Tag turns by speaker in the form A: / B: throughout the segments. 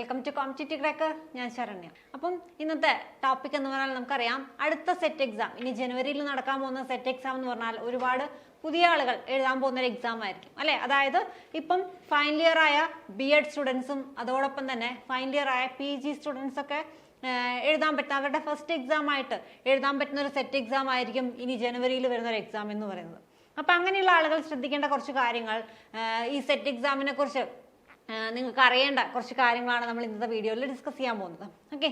A: Welcome to competitive cracker ഞാൻ ശരണ്യ. അപ്പം ഇന്നത്തെ ടോപ്പിക് എന്ന് പറഞ്ഞാൽ നമുക്കറിയാം അടുത്ത സെറ്റ് എക്സാം ഇനി ജനുവരിയിൽ നടക്കാൻ പോകുന്ന സെറ്റ് എക്സാം എന്ന് പറഞ്ഞാൽ ഒരുപാട് പുതിയ ആളുകൾ എഴുതാൻ പോകുന്ന ഒരു എക്സാം ആയിരിക്കും അല്ലെ? അതായത് ഇപ്പം ഫൈനൽ ഇയർ ആയ ബി എഡ് സ്റ്റുഡൻസും അതോടൊപ്പം തന്നെ ഫൈനൽ ഇയർ ആയ പി ജി സ്റ്റുഡൻസ് ഒക്കെ എഴുതാൻ പറ്റുന്ന അവരുടെ ഫസ്റ്റ് എക്സാം ആയിട്ട് എഴുതാൻ പറ്റുന്ന ഒരു സെറ്റ് എക്സാം ആയിരിക്കും ഇനി ജനുവരിയിൽ വരുന്ന ഒരു എക്സാം എന്ന് പറയുന്നത്. അപ്പൊ അങ്ങനെയുള്ള ആളുകൾ ശ്രദ്ധിക്കേണ്ട കുറച്ച് കാര്യങ്ങൾ ഈ സെറ്റ് എക്സാമിനെ കുറിച്ച് നിങ്ങൾക്ക് അറിയേണ്ട കുറച്ച് കാര്യങ്ങളാണ് നമ്മൾ ഇന്നത്തെ വീഡിയോയിൽ ഡിസ്കസ് ചെയ്യാൻ പോകുന്നത്. ഓക്കെ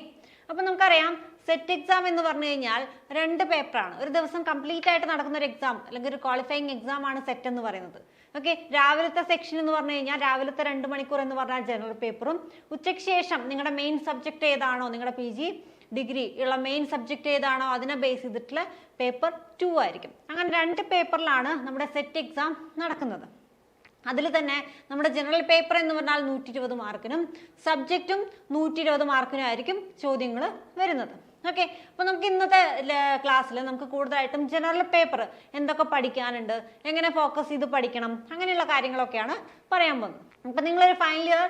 A: അപ്പം നമുക്കറിയാം സെറ്റ് എക്സാം എന്ന് പറഞ്ഞു കഴിഞ്ഞാൽ രണ്ട് പേപ്പറാണ് ഒരു ദിവസം കംപ്ലീറ്റ് ആയിട്ട് നടക്കുന്ന ഒരു എക്സാം അല്ലെങ്കിൽ ഒരു ക്വാളിഫയിങ് എക്സാം ആണ് സെറ്റ് എന്ന് പറയുന്നത്. ഓക്കെ രാവിലത്തെ സെക്ഷൻ എന്ന് പറഞ്ഞു കഴിഞ്ഞാൽ രാവിലത്തെ രണ്ട് മണിക്കൂർ എന്ന് പറഞ്ഞാൽ ജനറൽ പേപ്പറും ഉച്ചയ്ക്ക് ശേഷം നിങ്ങളുടെ മെയിൻ സബ്ജക്റ്റ് ഏതാണോ നിങ്ങളുടെ പി ജി ഡിഗ്രി ഉള്ള മെയിൻ സബ്ജക്റ്റ് ഏതാണോ അതിനെ ബേസ് ചെയ്തിട്ടുള്ള പേപ്പർ ടു ആയിരിക്കും. അങ്ങനെ രണ്ട് പേപ്പറിലാണ് നമ്മുടെ സെറ്റ് എക്സാം നടക്കുന്നത്. അതിൽ തന്നെ നമ്മുടെ ജനറൽ പേപ്പർ എന്ന് പറഞ്ഞാൽ നൂറ്റി ഇരുപത് മാർക്കിനും സബ്ജക്റ്റും നൂറ്റി ഇരുപത് മാർക്കിനും ആയിരിക്കും ചോദ്യങ്ങൾ വരുന്നത്. ഓക്കെ? അപ്പൊ നമുക്ക് ഇന്നത്തെ ക്ലാസ്സിൽ നമുക്ക് കൂടുതലായിട്ടും ജനറൽ പേപ്പർ എന്തൊക്കെ പഠിക്കാനുണ്ട് എങ്ങനെ ഫോക്കസ് ചെയ്ത് പഠിക്കണം അങ്ങനെയുള്ള കാര്യങ്ങളൊക്കെയാണ് പറയാൻ പോകുന്നത്. അപ്പൊ നിങ്ങളൊരു final year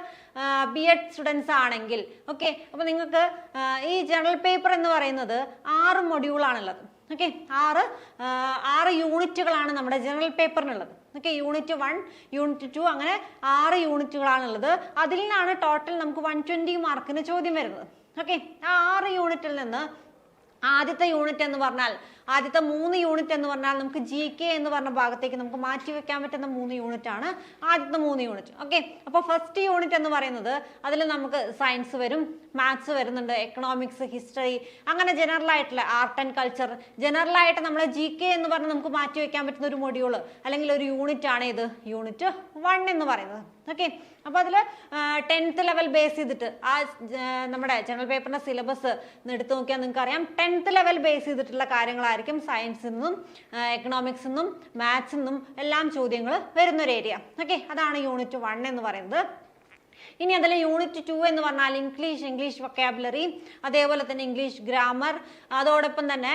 A: B Ed students ആണെങ്കിൽ ഓക്കെ? അപ്പൊ നിങ്ങൾക്ക് ഈ ജനറൽ പേപ്പർ എന്ന് പറയുന്നത് ആറ് മൊഡ്യൂളാണുള്ളത്. ഓക്കെ? ആറ് ആറ് യൂണിറ്റുകളാണ് നമ്മുടെ general പേപ്പറിനുള്ളത്. Okay unit one unit two അങ്ങനെ ആറ് യൂണിറ്റുകളാണുള്ളത് അതിൽ നിന്നാണ് ടോട്ടൽ നമുക്ക് വൺ ട്വന്റി മാർക്കിന് ചോദ്യം വരുന്നത്. ഓക്കെ ആ ആറ് യൂണിറ്റിൽ നിന്ന് ആദ്യത്തെ യൂണിറ്റ് എന്ന് പറഞ്ഞാൽ ആദ്യത്തെ മൂന്ന് യൂണിറ്റ് എന്ന് പറഞ്ഞാൽ നമുക്ക് ജി കെ എന്ന് പറഞ്ഞ ഭാഗത്തേക്ക് നമുക്ക് മാറ്റി വെക്കാൻ പറ്റുന്ന മൂന്ന് യൂണിറ്റ് ആണ് ആദ്യത്തെ മൂന്ന് യൂണിറ്റ്. ഓക്കെ അപ്പോൾ ഫസ്റ്റ് യൂണിറ്റ് എന്ന് പറയുന്നത് അതിൽ നമുക്ക് സയൻസ് വരും മാത്സ് വരുന്നുണ്ട് എക്കണോമിക്സ് ഹിസ്റ്ററി അങ്ങനെ ജനറൽ ആയിട്ടുള്ള ആർട്ട് ആൻഡ് കൾച്ചർ ജനറൽ ആയിട്ട് നമ്മൾ ജി കെ എന്ന് പറഞ്ഞ് നമുക്ക് മാറ്റി വെക്കാൻ പറ്റുന്ന ഒരു മൊഡ്യൂൾ അല്ലെങ്കിൽ ഒരു യൂണിറ്റ് ആണ് ഇത്. യൂണിറ്റ് വൺ എന്ന് പറയുന്നത്. ഓക്കെ അപ്പോൾ അതിൽ ടെൻത്ത് ലെവൽ ബേസ് ചെയ്തിട്ട് ആ നമ്മുടെ ജനറൽ പേപ്പറിന്റെ സിലബസ് എടുത്തു നോക്കിയാൽ നിങ്ങൾക്ക് അറിയാം ടെൻത്ത് ലെവൽ ബേസ് ചെയ്തിട്ടുള്ള കാര്യങ്ങളായിരിക്കും സയൻസിൽ നിന്നും എക്കണോമിക്സിൽ നിന്നും മാത്സിൽ നിന്നും എല്ലാം ചോദ്യങ്ങൾ വരുന്നൊരു ഏരിയ ഓക്കെ അതാണ് യൂണിറ്റ് വൺ എന്ന് പറയുന്നത്. ഇനി അതിൽ യൂണിറ്റ് ടു എന്ന് പറഞ്ഞാൽ ഇംഗ്ലീഷ് ഇംഗ്ലീഷ് വൊക്കാബുലറി അതേപോലെ തന്നെ ഇംഗ്ലീഷ് ഗ്രാമർ അതോടൊപ്പം തന്നെ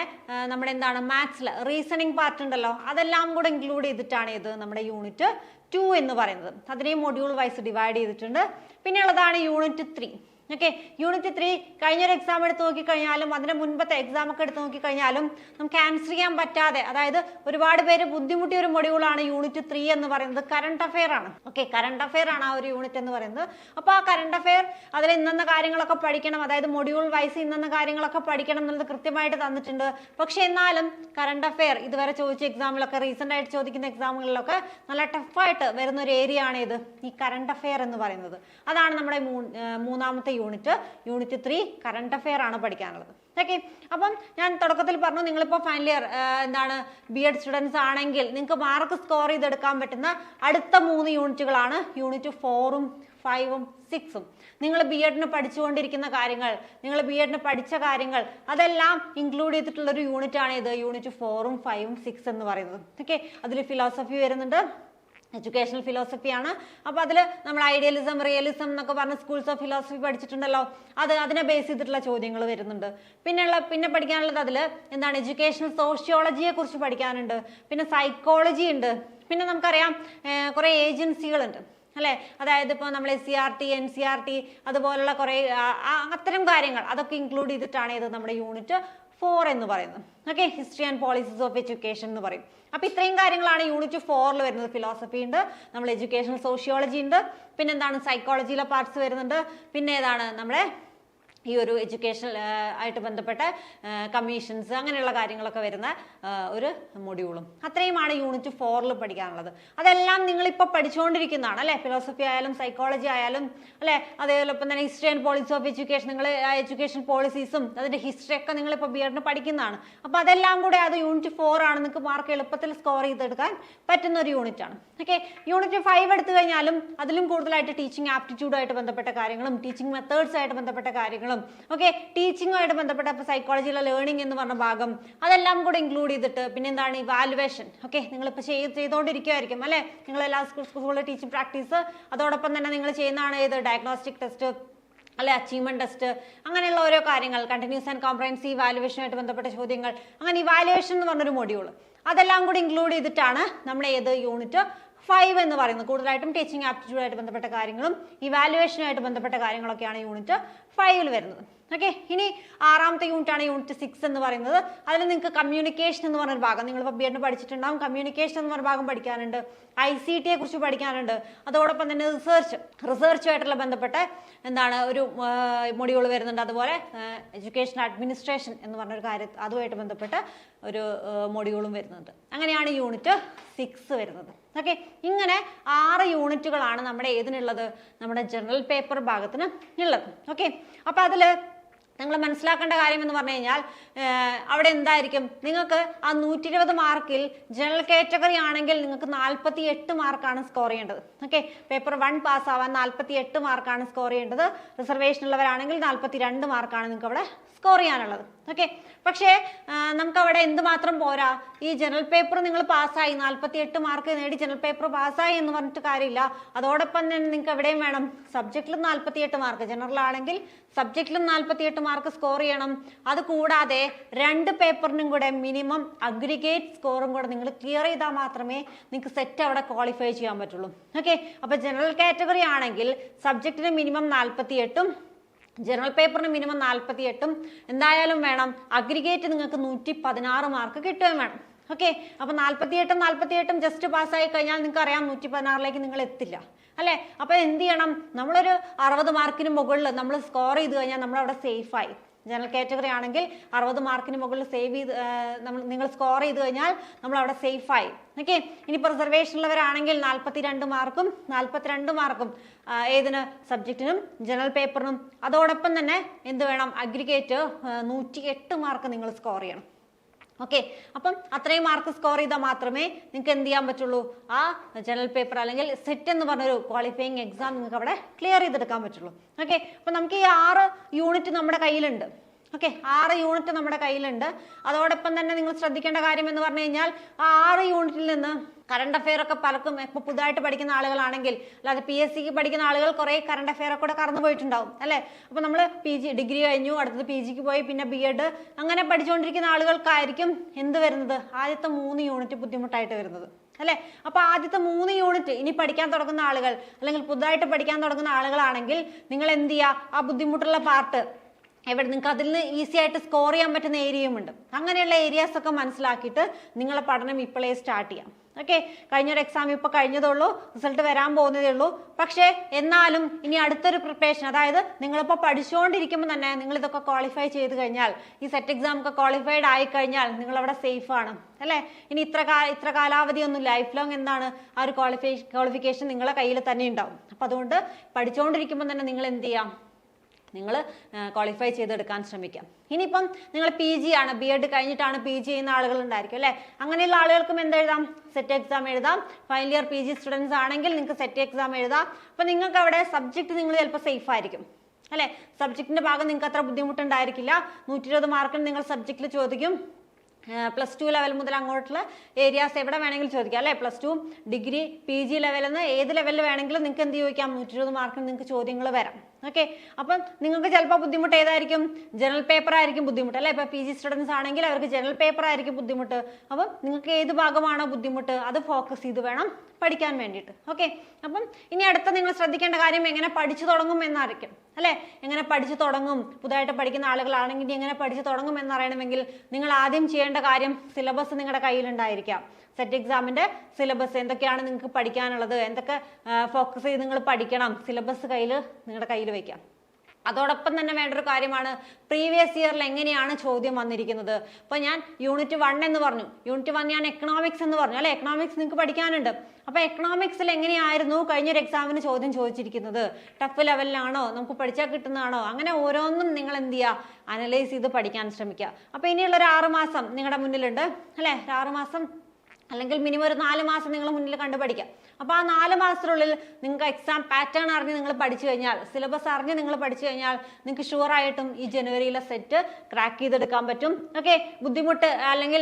A: നമ്മുടെ എന്താണ് മാത്സിൽ റീസണിങ് പാർട്ട് ഉണ്ടല്ലോ. അതെല്ലാം കൂടെ ഇൻക്ലൂഡ് ചെയ്തിട്ടാണ് ഇത് നമ്മുടെ യൂണിറ്റ് ടു എന്ന് പറയുന്നത്. അതിനെയും മൊഡ്യൂൾ വൈസ് ഡിവൈഡ് ചെയ്തിട്ടുണ്ട്. പിന്നെ ഉള്ളതാണ് unit three okay unit three കഴിഞ്ഞൊരു എക്സാം എടുത്ത് നോക്കിക്കഴിഞ്ഞാലും അതിന് മുൻപത്തെ എക്സാം ഒക്കെ എടുത്ത് നോക്കിക്കഴിഞ്ഞാലും നമുക്ക് ആൻസർ ചെയ്യാൻ പറ്റാതെ അതായത് ഒരുപാട് പേര് ബുദ്ധിമുട്ടിയ ഒരു മൊഡ്യൂളാണ് യൂണിറ്റ് ത്രീ എന്ന് പറയുന്നത് കറണ്ട് അഫെയർ ആണ്. ഓക്കെ കറണ്ട് അഫെയർ ആണ് ആ ഒരു യൂണിറ്റ് എന്ന് പറയുന്നത്. അപ്പോൾ ആ കറണ്ട് അഫെയർ അതിൽ ഇന്നെന്ന കാര്യങ്ങളൊക്കെ പഠിക്കണം അതായത് മൊഡ്യൂൾ വൈസ് ഇന്നെന്ന കാര്യങ്ങളൊക്കെ പഠിക്കണം എന്നുള്ളത് കൃത്യമായിട്ട് തന്നിട്ടുണ്ട്. പക്ഷെ എന്നാലും കറണ്ട് അഫെയർ ഇതുവരെ ചോദിച്ച എക്സാമിലൊക്കെ റീസെന്റ് ആയിട്ട് ചോദിക്കുന്ന എക്സാമുകളിലൊക്കെ നല്ല ടഫായിട്ട് വരുന്ന ഒരു ഏരിയ ആണ് ഇത് ഈ കറണ്ട് അഫെയർ എന്ന് പറയുന്നത്. അതാണ് നമ്മുടെ മൂന്നാമത്തെ unit unit three current affair ആണ് പഠിക്കാനുള്ളത്. ഓക്കെ അപ്പം ഞാൻ തുടക്കത്തിൽ പറഞ്ഞു നിങ്ങളിപ്പോൾ ഫൈനൽ ഇയർ എന്താണ് ബി എഡ് സ്റ്റുഡൻസ് ആണെങ്കിൽ നിങ്ങൾക്ക് മാർക്ക് സ്കോർ ചെയ്തെടുക്കാൻ പറ്റുന്ന അടുത്ത മൂന്ന് യൂണിറ്റുകളാണ് യൂണിറ്റ് ഫോറും ഫൈവും സിക്സും നിങ്ങൾ ബി എഡിന് പഠിച്ചുകൊണ്ടിരിക്കുന്ന കാര്യങ്ങൾ നിങ്ങൾ ബി എഡിന് പഠിച്ച കാര്യങ്ങൾ അതെല്ലാം ഇൻക്ലൂഡ് ചെയ്തിട്ടുള്ള ഒരു യൂണിറ്റ് ആണ് ഇത് യൂണിറ്റ് ഫോറും ഫൈവും സിക്സ് എന്ന് പറയുന്നത്. ഓക്കെ അതിൽ ഫിലോസഫി വരുന്നുണ്ട്. എഡ്യൂക്കേഷണൽ ഫിലോസഫിയാണ് അപ്പോൾ അതിൽ നമ്മൾ ഐഡിയലിസം റിയലിസം എന്നൊക്കെ പറഞ്ഞ സ്കൂൾസ് ഓഫ് ഫിലോസഫി പഠിച്ചിട്ടുണ്ടല്ലോ. അത് അതിനെ ബേസ് ചെയ്തിട്ടുള്ള ചോദ്യങ്ങൾ വരുന്നുണ്ട്. പിന്നെയുള്ള പിന്നെ പഠിക്കാനുള്ളത് അതിൽ എന്താണ് എഡ്യൂക്കേഷണൽ സോഷ്യോളജിയെ കുറിച്ച് പഠിക്കാനുണ്ട്. പിന്നെ സൈക്കോളജി ഉണ്ട്. പിന്നെ നമുക്കറിയാം കുറേ ഏജൻസികളുണ്ട് അല്ലേ? അതായത് ഇപ്പോൾ നമ്മൾ S C R T N C R T അതുപോലുള്ള കുറേ അത്തരം കാര്യങ്ങൾ അതൊക്കെ ഇൻക്ലൂഡ് ചെയ്തിട്ടാണ് ഇത് നമ്മുടെ യൂണിറ്റ് ഫോർ എന്ന് പറയുന്നത് okay history and policies of education എന്ന് പറയും. അപ്പൊ ഇത്രയും കാര്യങ്ങളാണ് യൂണിറ്റ് ഫോറിൽ വരുന്നത്. ഫിലോസഫി ഉണ്ട് നമ്മൾ എഡ്യൂക്കേഷണൽ സോഷ്യോളജി ഉണ്ട് പിന്നെ എന്താണ് സൈക്കോളജിയിലെ പാർട്സ് വരുന്നുണ്ട് പിന്നെ ഏതാണ് നമ്മുടെ ഈ ഒരു എഡ്യൂക്കേഷൻ ആയിട്ട് ബന്ധപ്പെട്ട കമ്മീഷൻസ് അങ്ങനെയുള്ള കാര്യങ്ങളൊക്കെ വരുന്ന ഒരു മൊഡ്യൂളും. അത്രയുമാണ് യൂണിറ്റ് ഫോറിൽ പഠിക്കാനുള്ളത്. അതെല്ലാം നിങ്ങളിപ്പോൾ പഠിച്ചുകൊണ്ടിരിക്കുന്നതാണ് അല്ലേ? ഫിലോസഫി ആയാലും സൈക്കോളജി ആയാലും അല്ലേ? അതേപോലെ തന്നെ history and policy of education നിങ്ങൾ എഡ്യൂക്കേഷൻ പോളിസീസും അതിന്റെ ഹിസ്റ്ററി ഒക്കെ നിങ്ങളിപ്പോൾ ബി എഡിന് പഠിക്കുന്നതാണ്. അപ്പോൾ അതെല്ലാം കൂടെ അത് യൂണിറ്റ് ഫോർ ആണ് നിങ്ങൾക്ക് മാർക്ക് എളുപ്പത്തിൽ സ്കോർ ചെയ്തെടുക്കാൻ പറ്റുന്ന ഒരു യൂണിറ്റ് ആണ് ഓക്കെ യൂണിറ്റ് ഫൈവ് എടുത്തു കഴിഞ്ഞാലും അതിലും കൂടുതലായിട്ട് ടീച്ചിങ് ആപ്റ്റിറ്റ്യൂഡായിട്ട് ബന്ധപ്പെട്ട കാര്യങ്ങളും ടീച്ചിങ് മെത്തേഡ്സ് ആയിട്ട് ബന്ധപ്പെട്ട കാര്യങ്ങളും ഓക്കെ ടീച്ചിങ്ങുമായിട്ട് ബന്ധപ്പെട്ട ഇപ്പോൾ സൈക്കോളജിയിലെ ലേണിംഗ് എന്ന് പറഞ്ഞ ഭാഗം അതെല്ലാം കൂടെ ഇൻക്ലൂഡ് ചെയ്തിട്ട് പിന്നെ എന്താണ് ഇവാലുവേഷൻ ഓക്കെ നിങ്ങളിപ്പോൾ ചെയ്ത് ചെയ്തുകൊണ്ടിരിക്കുമായിരിക്കും അല്ലേ? നിങ്ങൾ എല്ലാ സ്കൂൾ സ്കൂളിലെ ടീച്ചിങ് പ്രാക്ടീസ് അതോടൊപ്പം തന്നെ നിങ്ങൾ ചെയ്യുന്നതാണ് ഏത്? ഡയഗ്നോസ്റ്റിക് ടെസ്റ്റ് അല്ലെ? അച്ചീവ്മെന്റ് ടെസ്റ്റ് അങ്ങനെയുള്ള ഓരോ കാര്യങ്ങൾ കണ്ടിന്യൂസ് ആൻഡ് കോംപ്രഹെൻസീവ് ഇവാലുവേഷനുമായിട്ട് ബന്ധപ്പെട്ട ചോദ്യങ്ങൾ അങ്ങനെ ഇവാലുവേഷൻ എന്ന് പറഞ്ഞൊരു മൊഡ്യൂൾ അതെല്ലാം കൂടി ഇൻക്ലൂഡ് ചെയ്തിട്ടാണ് നമ്മൾ ഏത്? യൂണിറ്റ് ഫൈവ് എന്ന് പറയുന്നത്. കൂടുതലായിട്ടും ടീച്ചിങ് ആപ്റ്റിറ്റ്യൂഡായിട്ട് ബന്ധപ്പെട്ട കാര്യങ്ങളും ഇവാലുവേഷനുമായിട്ട് ബന്ധപ്പെട്ട കാര്യങ്ങളൊക്കെയാണ് യൂണിറ്റ് ഫൈവിൽ വരുന്നത്. ഓക്കെ ഇനി ആറാമത്തെ യൂണിറ്റ് ആണ് യൂണിറ്റ് സിക്സ് എന്ന് പറയുന്നത്. അതിൽ നിങ്ങൾക്ക് കമ്മ്യൂണിക്കേഷൻ എന്ന് പറഞ്ഞൊരു ഭാഗം നിങ്ങൾ ഇപ്പോൾ ബി എഡ് പഠിച്ചിട്ടുണ്ടാവും. കമ്മ്യൂണിക്കേഷൻ എന്ന് പറഞ്ഞ ഭാഗം പഠിക്കാനുണ്ട്. ഐ സി ടിയെ കുറിച്ച് പഠിക്കാനുണ്ട്. അതോടൊപ്പം തന്നെ റിസർച്ച് റിസർച്ചുമായിട്ടുള്ള ബന്ധപ്പെട്ട എന്താണ് ഒരു മൊഡ്യൂൾ വരുന്നുണ്ട്. അതുപോലെ എഡ്യൂക്കേഷൻ അഡ്മിനിസ്ട്രേഷൻ എന്ന് പറഞ്ഞൊരു കാര്യം അതുമായിട്ട് ബന്ധപ്പെട്ട ഒരു മൊഡ്യൂളും വരുന്നുണ്ട്. അങ്ങനെയാണ് യൂണിറ്റ് സിക്സ് വരുന്നത്. ഓക്കെ ഇങ്ങനെ ആറ് യൂണിറ്റുകളാണ് നമ്മുടെ ഏതിനുള്ളത്? നമ്മുടെ ജനറൽ പേപ്പർ ഭാഗത്തിന് ഉള്ളത്. ഓക്കെ അപ്പൊ അതിൽ നിങ്ങൾ മനസ്സിലാക്കേണ്ട കാര്യം എന്ന് പറഞ്ഞു കഴിഞ്ഞാൽ അവിടെ എന്തായിരിക്കും? നിങ്ങൾക്ക് ആ നൂറ്റി ഇരുപത് മാർക്കിൽ ജനറൽ കാറ്റഗറി ആണെങ്കിൽ നിങ്ങൾക്ക് നാൽപ്പത്തി എട്ട് മാർക്കാണ് സ്കോർ ചെയ്യേണ്ടത്. ഓക്കെ പേപ്പർ വൺ പാസ് ആവാൻ നാൽപ്പത്തി എട്ട് മാർക്കാണ് സ്കോർ ചെയ്യേണ്ടത്. റിസർവേഷൻ ഉള്ളവരാണെങ്കിൽ നാൽപ്പത്തി രണ്ട് മാർക്കാണ് നിങ്ങൾക്ക് അവിടെ സ്കോർ ചെയ്യാനുള്ളത്. ഓക്കെ പക്ഷേ നമുക്ക് അവിടെ എന്തുമാത്രം പോരാ? ഈ ജനറൽ പേപ്പർ നിങ്ങൾ പാസ്സായി നാൽപ്പത്തി എട്ട് മാർക്ക് നേടി ജനറൽ പേപ്പർ പാസ്സായി എന്ന് പറഞ്ഞിട്ട് കാര്യമില്ല. അതോടൊപ്പം തന്നെ നിങ്ങൾക്ക് എവിടെയും വേണം? സബ്ജക്റ്റിലും നാൽപ്പത്തി എട്ട് മാർക്ക് ജനറൽ ആണെങ്കിൽ സബ്ജക്റ്റിലും നാൽപ്പത്തി എട്ട് മാർക്ക് സ്കോർ ചെയ്യണം. അത് കൂടാതെ രണ്ട് പേപ്പറിനും കൂടെ മിനിമം അഗ്രിഗേറ്റ് സ്കോറും കൂടെ നിങ്ങൾ ക്ലിയർ ചെയ്താൽ മാത്രമേ നിങ്ങൾക്ക് സെറ്റ് അവിടെ ക്വാളിഫൈ ചെയ്യാൻ പറ്റുള്ളൂ. ഓക്കെ അപ്പോൾ ജനറൽ കാറ്റഗറി ആണെങ്കിൽ സബ്ജക്റ്റിന് മിനിമം നാൽപ്പത്തി എട്ടും ജനറൽ പേപ്പറിന് മിനിമം നാൽപ്പത്തി എട്ടും എന്തായാലും വേണം. അഗ്രിഗേറ്റ് നിങ്ങൾക്ക് നൂറ്റി പതിനാറ് മാർക്ക് കിട്ടുകയും വേണം. ഓക്കെ? അപ്പൊ നാൽപ്പത്തി എട്ടും നാൽപ്പത്തി എട്ടും ജസ്റ്റ് പാസ്സായി കഴിഞ്ഞാൽ നിങ്ങൾക്ക് അറിയാം നൂറ്റി പതിനാറിലേക്ക് നിങ്ങൾ എത്തില്ല. അല്ലെ? അപ്പൊ എന്ത് ചെയ്യണം? നമ്മളൊരു അറുപത് മാർക്കിന് മുകളിൽ നമ്മൾ സ്കോർ ചെയ്ത് കഴിഞ്ഞാൽ നമ്മൾ അവിടെ സേഫായി ജനറൽ കാറ്റഗറി ആണെങ്കിൽ അറുപത് മാർക്കിന് മുകളിൽ സേവ് ചെയ്ത് നമ്മൾ നിങ്ങൾ സ്കോർ ചെയ്ത് കഴിഞ്ഞാൽ നമ്മൾ അവിടെ സേഫായി ഓക്കെ ഇനിയിപ്പോൾ റിസർവേഷൻ ഉള്ളവരാണെങ്കിൽ നാൽപ്പത്തി രണ്ട് മാർക്കും നാൽപ്പത്തിരണ്ട് മാർക്കും ഏതിന്? സബ്ജക്റ്റിനും ജനറൽ പേപ്പറിനും അതോടൊപ്പം തന്നെ എന്ത് വേണം? അഗ്രിഗേറ്റ് നൂറ്റി എട്ട് മാർക്ക് നിങ്ങൾ സ്കോർ ചെയ്യണം. ഓക്കെ അപ്പം അത്രയും മാർക്ക് സ്കോർ ചെയ്താൽ മാത്രമേ നിങ്ങൾക്ക് എന്ത് ചെയ്യാൻ പറ്റുള്ളൂ? ആ ജനറൽ പേപ്പർ അല്ലെങ്കിൽ സെറ്റ് എന്ന് പറഞ്ഞൊരു ക്വാളിഫയിങ് എക്സാം നിങ്ങൾക്ക് അവിടെ ക്ലിയർ ചെയ്തെടുക്കാൻ പറ്റുള്ളൂ. ഓക്കെ അപ്പം നമുക്ക് ഈ ആറ് യൂണിറ്റ് നമ്മുടെ കയ്യിലുണ്ട്. ഓക്കെ ആറ് യൂണിറ്റ് നമ്മുടെ കയ്യിലുണ്ട്. അതോടൊപ്പം തന്നെ നിങ്ങൾ ശ്രദ്ധിക്കേണ്ട കാര്യം എന്ന് പറഞ്ഞു കഴിഞ്ഞാൽ ആ ആറ് യൂണിറ്റിൽ നിന്ന് കറണ്ട് അഫെയർ ഒക്കെ പലർക്കും ഇപ്പൊ പുതുതായിട്ട് പഠിക്കുന്ന ആളുകളാണെങ്കിൽ അല്ലാതെ പി എസ് സിക്ക് പഠിക്കുന്ന ആളുകൾ കുറെ കറണ്ട് അഫെയർ കൂടെ കടന്നു പോയിട്ടുണ്ടാവും അല്ലെ? അപ്പൊ നമ്മൾ പി ജി ഡിഗ്രി കഴിഞ്ഞു അടുത്തത് പി ജിക്ക് പോയി പിന്നെ ബി എഡ് അങ്ങനെ പഠിച്ചുകൊണ്ടിരിക്കുന്ന ആളുകൾക്കായിരിക്കും എന്ത് വരുന്നത്? ആദ്യത്തെ മൂന്ന് യൂണിറ്റ് ബുദ്ധിമുട്ടായിട്ട് വരുന്നത് അല്ലെ? അപ്പൊ ആദ്യത്തെ മൂന്ന് യൂണിറ്റ് ഇനി പഠിക്കാൻ തുടങ്ങുന്ന ആളുകൾ അല്ലെങ്കിൽ പുതുതായിട്ട് പഠിക്കാൻ തുടങ്ങുന്ന ആളുകളാണെങ്കിൽ നിങ്ങൾ എന്ത് ചെയ്യുക? ആ ബുദ്ധിമുട്ടുള്ള പാർട്ട് എവിടെ നിങ്ങൾക്ക് അതിൽ നിന്ന് ഈസി ആയിട്ട് സ്കോർ ചെയ്യാൻ പറ്റുന്ന ഏരിയയും ഉണ്ട്. അങ്ങനെയുള്ള ഏരിയാസ് ഒക്കെ മനസ്സിലാക്കിയിട്ട് നിങ്ങളെ പഠനം ഇപ്പോഴേ സ്റ്റാർട്ട് ചെയ്യാം. ഓക്കെ കഴിഞ്ഞൊരു എക്സാം ഇപ്പൊ കഴിഞ്ഞതേ ഉള്ളൂ റിസൾട്ട് വരാൻ പോകുന്നതേ ഉള്ളൂ. പക്ഷേ എന്നാലും ഇനി അടുത്തൊരു പ്രിപ്പറേഷൻ അതായത് നിങ്ങളിപ്പോൾ പഠിച്ചുകൊണ്ടിരിക്കുമ്പോൾ തന്നെ നിങ്ങൾ ഇതൊക്കെ ക്വാളിഫൈ ചെയ്ത് കഴിഞ്ഞാൽ ഈ സെറ്റ് എക്സാം ഒക്കെ ക്വാളിഫൈഡ് ആയി കഴിഞ്ഞാൽ നിങ്ങൾ അവിടെ സേഫ് ആണ്. അല്ലേ? ഇനി ഇത്ര ഇത്ര കാലാവധി ഒന്നും ലൈഫ് ലോങ് എന്താണ് ആ ഒരു ക്വാളിഫൈ ക്വാളിഫിക്കേഷൻ നിങ്ങളെ കയ്യിൽ തന്നെ ഉണ്ടാവും. അപ്പൊ അതുകൊണ്ട് പഠിച്ചുകൊണ്ടിരിക്കുമ്പോൾ തന്നെ നിങ്ങൾ എന്ത് ചെയ്യാം? നിങ്ങൾ ക്വാളിഫൈ ചെയ്തെടുക്കാൻ ശ്രമിക്കാം. ഇനിയിപ്പം നിങ്ങൾ പി ജി ആണ് ബി എഡ് കഴിഞ്ഞിട്ടാണ് പി ജി ചെയ്യുന്ന ആളുകൾ ഉണ്ടായിരിക്കും അല്ലേ? അങ്ങനെയുള്ള ആളുകൾക്കും എന്ത് എഴുതാം? സെറ്റ് എക്സാം എഴുതാം. Final year P G students ആണെങ്കിൽ നിങ്ങൾക്ക് സെറ്റ് എക്സാം എഴുതാം. അപ്പം നിങ്ങൾക്ക് അവിടെ സബ്ജക്ട് നിങ്ങൾ ചിലപ്പോൾ സേഫ് ആയിരിക്കും. അല്ലേ? സബ്ജക്റ്റിന്റെ ഭാഗം നിങ്ങൾക്ക് അത്ര ബുദ്ധിമുട്ടുണ്ടായിരിക്കില്ല. നൂറ്റി ഇരുപത് മാർക്കിന് നിങ്ങൾ സബ്ജക്റ്റിൽ ചോദിക്കും. പ്ലസ് ടു ലെവൽ മുതൽ അങ്ങോട്ടുള്ള ഏരിയാസ് എവിടെ വേണമെങ്കിലും ചോദിക്കാം അല്ലേ? Plus two degree P G ലെവലിൽ നിന്ന് ഏത് ലെവലിൽ വേണമെങ്കിലും നിങ്ങൾക്ക് എന്ത് ചോദിക്കാം? നൂറ്റി ഇരുപത് മാർക്കിന് നിങ്ങൾക്ക് ചോദ്യങ്ങൾ വരാം. ഓക്കെ അപ്പം നിങ്ങൾക്ക് ചിലപ്പോൾ ബുദ്ധിമുട്ട് ഏതായിരിക്കും? ജനറൽ പേപ്പർ ആയിരിക്കും ബുദ്ധിമുട്ട് അല്ലേ? ഇപ്പോൾ പി ജി സ്റ്റുഡൻസ് ആണെങ്കിൽ അവർക്ക് ജനറൽ പേപ്പർ ആയിരിക്കും ബുദ്ധിമുട്ട്. അപ്പം നിങ്ങൾക്ക് ഏത് ഭാഗമാണോ ബുദ്ധിമുട്ട് അത് ഫോക്കസ് ചെയ്ത് വേണം പഠിക്കാൻ വേണ്ടിയിട്ട്. ഓക്കെ അപ്പം ഇനി അടുത്ത നിങ്ങൾ ശ്രദ്ധിക്കേണ്ട കാര്യം എങ്ങനെ പഠിച്ചു തുടങ്ങും എന്നായിരിക്കും അല്ലേ? എങ്ങനെ പഠിച്ചു തുടങ്ങും? പുതുതായിട്ട് പഠിക്കുന്ന ആളുകളാണെങ്കിൽ എങ്ങനെ പഠിച്ചു തുടങ്ങും എന്നറിയണമെങ്കിൽ നിങ്ങൾ ആദ്യം ചെയ്യേണ്ട കാര്യം സിലബസ് നിങ്ങളുടെ കയ്യിലുണ്ടായിരിക്കാം. സെറ്റ് എക്സാമിന്റെ സിലബസ് എന്തൊക്കെയാണ് നിങ്ങൾക്ക് പഠിക്കാനുള്ളത്? എന്തൊക്കെ ഫോക്കസ് ചെയ്ത് നിങ്ങൾ പഠിക്കണം? സിലബസ് കയ്യിൽ നിങ്ങളുടെ കയ്യിൽ വെക്കാം. അതോടൊപ്പം തന്നെ വേണ്ട ഒരു കാര്യമാണ് പ്രീവിയസ് ഇയറിൽ എങ്ങനെയാണ് ചോദ്യം വന്നിരിക്കുന്നത്. അപ്പോൾ ഞാൻ യൂണിറ്റ് വൺ എന്ന് പറഞ്ഞു. യൂണിറ്റ് വൺ ഞാൻ എക്കണോമിക്സ് എന്ന് പറഞ്ഞു. അല്ലെ? എക്കണോമിക്സ് നിങ്ങൾക്ക് പഠിക്കാനുണ്ട്. അപ്പൊ എക്കണോമിക്സിൽ എങ്ങനെയായിരുന്നു കഴിഞ്ഞൊരു എക്സാമിന് ചോദ്യം ചോദിച്ചിരിക്കുന്നത്? ടഫ് ലെവലിലാണോ നമുക്ക് പഠിച്ചാൽ കിട്ടുന്നതാണോ? അങ്ങനെ ഓരോന്നും നിങ്ങൾ എന്ത് ചെയ്യുക അനലൈസ് ചെയ്ത് പഠിക്കാൻ ശ്രമിക്കുക. അപ്പൊ ഇനിയുള്ള ഒരു ആറുമാസം നിങ്ങളുടെ മുന്നിലുണ്ട്. അല്ലേ? ഒരു ആറ് മാസം അല്ലെങ്കിൽ മിനിമം ഒരു നാല് മാസം നിങ്ങൾ മുന്നിൽ കണ്ടു പഠിക്കാം. അപ്പോൾ ആ നാല് മാസത്തിനുള്ളിൽ നിങ്ങൾക്ക് എക്സാം പാറ്റേൺ അറിഞ്ഞ് നിങ്ങൾ പഠിച്ചു കഴിഞ്ഞാൽ സിലബസ് അറിഞ്ഞ് നിങ്ങൾ പഠിച്ചു കഴിഞ്ഞാൽ നിങ്ങൾക്ക് ഷുവറായിട്ടും ഈ ജനുവരിയിലെ സെറ്റ് ക്രാക്ക് ചെയ്തെടുക്കാൻ പറ്റും. ഓക്കെ ബുദ്ധിമുട്ട് അല്ലെങ്കിൽ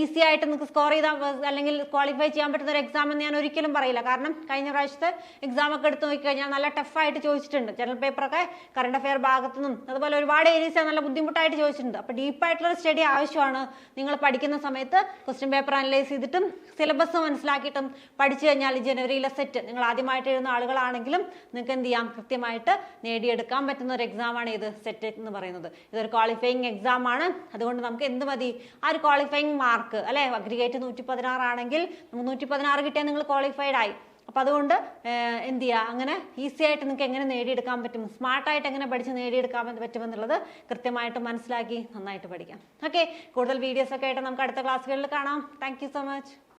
A: ഈസി ആയിട്ട് നിങ്ങൾക്ക് സ്കോർ ചെയ്താൽ അല്ലെങ്കിൽ ക്വാളിഫൈ ചെയ്യാൻ പറ്റുന്ന ഒരു എക്സാം എന്ന് ഞാൻ ഒരിക്കലും പറയില്ല. കാരണം കഴിഞ്ഞ പ്രാവശ്യത്തെ എക്സാം ഒക്കെ എടുത്ത് നോക്കിക്കഴിഞ്ഞാൽ നല്ല ടഫായിട്ട് ചോദിച്ചിട്ടുണ്ട്. ജനറൽ പേപ്പറൊക്കെ കറണ്ട് അഫെയർ ഭാഗത്തു നിന്നും. അതുപോലെ ഒരുപാട് ഏരിയസ് നല്ല ബുദ്ധിമുട്ടായിട്ട് ചോദിച്ചിട്ടുണ്ട്. അപ്പോൾ ഡീപ്പായിട്ടുള്ള സ്റ്റഡി ആവശ്യമാണ് നിങ്ങൾ പഠിക്കുന്ന സമയത്ത് ക്വസ്റ്റ്യൻ പേപ്പർ അനലൈസ് ചെയ്തിട്ടും സിലബസ് മനസ്സിലാക്കിയിട്ടും പഠിച്ചു കഴിഞ്ഞാൽ ജനുവരിയിലെ സെറ്റ് നിങ്ങൾ ആദ്യമായിട്ട് എഴുതുന്ന ആളുകളാണെങ്കിലും നിങ്ങൾക്ക് എന്ത് ചെയ്യാം? കൃത്യമായിട്ട് നേടിയെടുക്കാൻ പറ്റുന്ന ഒരു എക്സാമാണ് ഇത് സെറ്റ് എന്ന് പറയുന്നത്. ഇതൊരു ക്വാളിഫയിങ് എക്സാം ആണ്. അതുകൊണ്ട് നമുക്ക് എന്ത് മതി? ആ ഒരു ക്വാളിഫയിങ് മാർക്ക് അല്ലെ? അഗ്രിഗേറ്റ് നൂറ്റി പതിനാറാണെങ്കിൽ നൂറ്റി പതിനാറ് കിട്ടിയാൽ നിങ്ങൾ ക്വാളിഫൈഡ് ആയി. അപ്പൊ അതുകൊണ്ട് എന്ത് ചെയ്യുക അങ്ങനെ ഈസി ആയിട്ട് നിങ്ങൾക്ക് എങ്ങനെ നേടിയെടുക്കാൻ പറ്റും? സ്മാർട്ടായിട്ട് എങ്ങനെ പഠിച്ച് നേടിയെടുക്കാൻ പറ്റുമെന്നുള്ളത് കൃത്യമായിട്ട് മനസ്സിലാക്കി നന്നായിട്ട് പഠിക്കാം. ഓക്കെ കൂടുതൽ വീഡിയോസൊക്കെ ആയിട്ട് നമുക്ക് അടുത്ത ക്ലാസ്സുകളിൽ കാണാം. Thank so much